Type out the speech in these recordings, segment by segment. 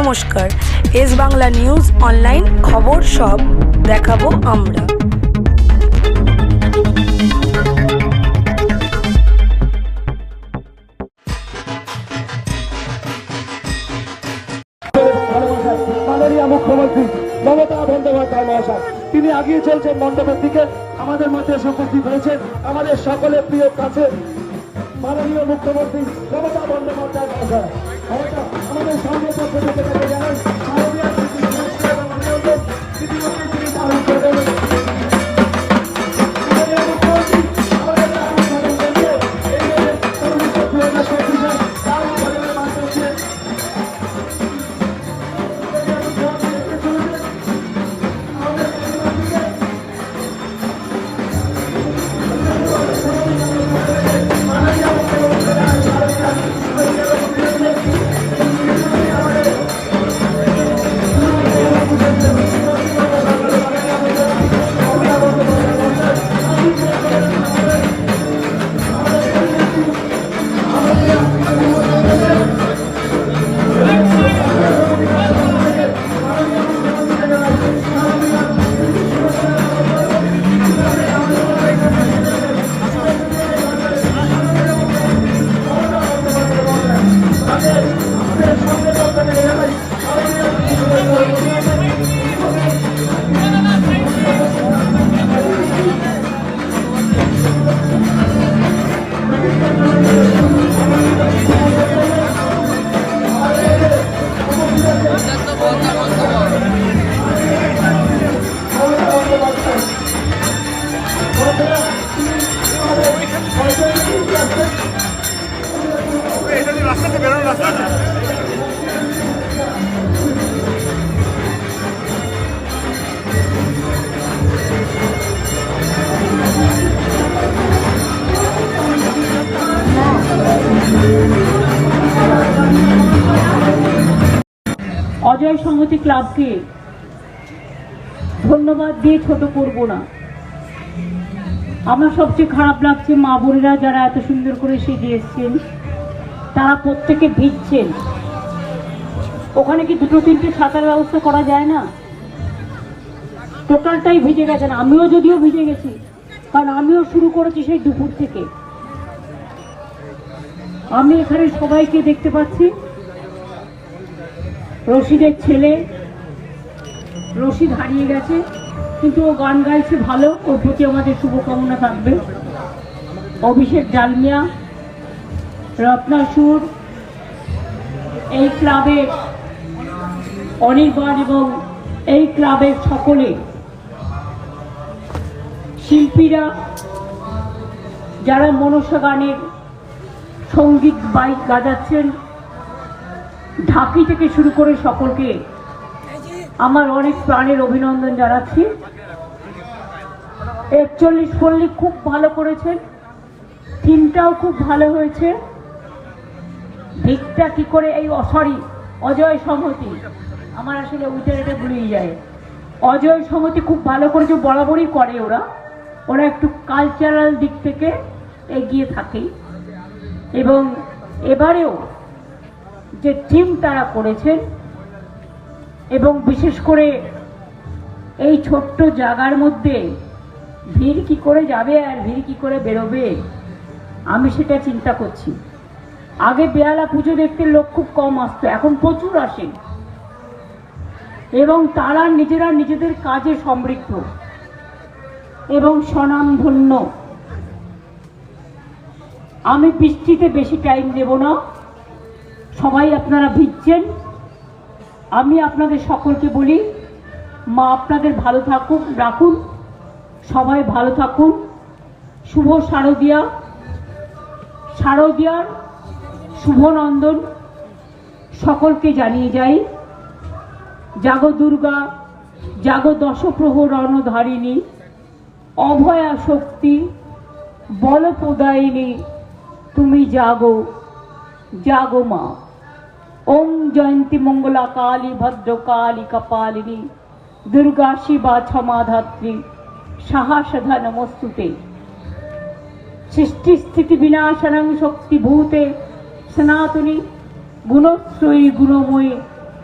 নমস্কার। S Bangla news online খবর সব দেখাবো আমরা। মুখ্যমন্ত্রী মমতা বন্দ্যোপাধ্যায় মহাশয় তিনি আগিয়ে চলছেন মণ্ডপের দিকে। আমাদের মধ্যে উপস্থিত হয়েছেন আমাদের সকলের প্রিয় কাছে মাননীয় মুখ্যমন্ত্রী মমতা বন্দ্যোপাধ্যায় আমাদের সঙ্গে পক্ষ থেকে অজয় সংহতি ক্লাবকে ধন্যবাদ দিয়ে ছোট করব না। আমার সবচেয়ে খারাপ লাগছে মা বোনেরা যারা এত সুন্দর করে সেজে এসছেন। তারা প্রত্যেকে ভিজছেন। ওখানে কি দুটো, তিনটে সাঁতার ব্যবস্থা করা যায় না? টোটালটাই ভিজে গেছেন। আমিও যদিও ভিজে গেছি, কারণ আমিও শুরু করেছি সেই দুপুর থেকে। আমি এখানে সবাইকে দেখতে পাচ্ছি। রশিদের ছেলে, রশিদ হারিয়ে গেছে, কিন্তু ও গান গাইছে ভালো। ওর প্রতি আমাদের শুভকামনা থাকবে। অভিষেক ডালমিয়া রত্নাসুর এই ক্লাবের অনির্বাণ এবং এই ক্লাবের সকলে শিল্পীরা, যারা মনসা গানের সংগীত বাইক বাজাচ্ছেন ঢাকি থেকে শুরু করে সকলকে আমার অনেক প্রাণের অভিনন্দন জানাচ্ছি। একচল্লিশ পল্লী খুব ভালো করেছেন থিমটাও খুব ভালো হয়েছে। দিকটা কি করে এই সরি অজয় সংহতি আমার আসলে ওইটা এটা ভুলেই যায়। অজয় সমতি খুব ভালো করে যে বরাবরই করে ওরা। ওরা একটু কালচারাল দিক থেকে এগিয়ে থাকে। এবং এবারেও যে থিম তারা করেছেন, এবং বিশেষ করে এই ছোট্ট জায়গার মধ্যে ভিড় কি করে যাবে আর ভিড় কি করে বেরোবে, আমি সেটা চিন্তা করছি। আগে বেহালা পুজো দেখতে লোক খুব কম আসতো, এখন প্রচুর আসে। এবং তারা নিজেরা নিজেদের কাজে সমৃদ্ধ। এবং স্বনামধন্য। আমি বৃষ্টিতে বেশি টাইম দেব না। সবাই আপনারা ভিজছেন। আমি আপনাদের সকলকে বলি, মা আপনাদের ভালো থাকুক, রাখুন। সবাই ভালো থাকুন। শুভ শারদিয়া। শারদিয়ার শুভনন্দন সকলকে জানিয়ে যাই, জাগো দুর্গা, জাগো দশপ্রহ রণধারিণী, অভয়া শক্তি বলপ্রদায়িনী তুমি জাগো জাগো মা। ওম জয়ন্তী মঙ্গলা কালী ভদ্র কালী কপালিনী, দুর্গা শিবা ক্ষমাধাত্রী সাহাসধা নমস্তুতে। সৃষ্টি স্থিতি বিনাশনং শক্তি ভূতে সনাতনী গুণশ্রয়ী গুণময়ী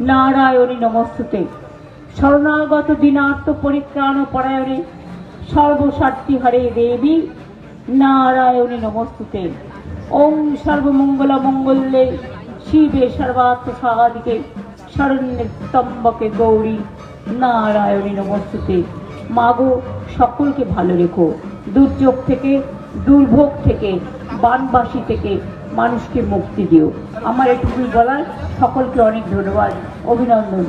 নারায়ণী নমস্তুতে। শরণাগত দিনার্থ পরিত্রাণ পরায়ণে সর্বস্বার্থী হরে দেবী নারায়ণী নমস্তুতে। ওম সর্বমঙ্গল মঙ্গলে শিবে সর্বাত্ম সাদিকে শরণ্যে স্তম্ভকে গৌরী নারায়ণী নমস্তুতে। মাগো সকলকে ভালো রেখো। দুর্যোগ থেকে, দুর্ভোগ থেকে, বানবাসী থেকে মানুষকে মুক্তি দিও। আমার এটুকুই বলার সকলকে অনেক ধন্যবাদ। অভিনন্দন।